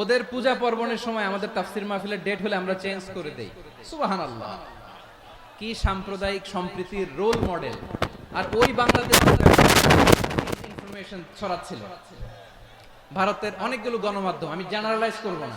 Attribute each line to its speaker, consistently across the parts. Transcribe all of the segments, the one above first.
Speaker 1: ওদের পূজা পার্বণের সময় আমাদের তাফসির মাহফিলের ডেট হলে আমরা চেঞ্জ করে দেই। সুবহানাল্লাহ। কি সাম্প্রদায়িক সম্প্রীতির রোল মডেল আর ওই বাংলাদেশ ছড়াচ্ছিল। ভারতের অনেকগুলো গণমাধ্যম, আমি জেনারেলাইজ করব না।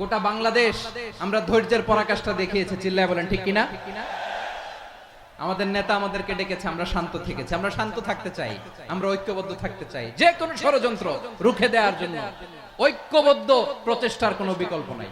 Speaker 1: গোটা বাংলাদেশ আমরা ধৈর্যের পরাকাষ্ঠা দেখিয়েছে, চিল্লায় বলেন, ঠিক কিনা? আমাদের নেতা আমাদেরকে ডেকেছে, আমরা শান্ত থেকেছি, আমরা শান্ত থাকতে চাই, আমরা ঐক্যবদ্ধ থাকতে চাই। যে কোনো ষড়যন্ত্র রুখে দেওয়ার জন্য ঐক্যবদ্ধ প্রচেষ্টার কোনো বিকল্প নাই।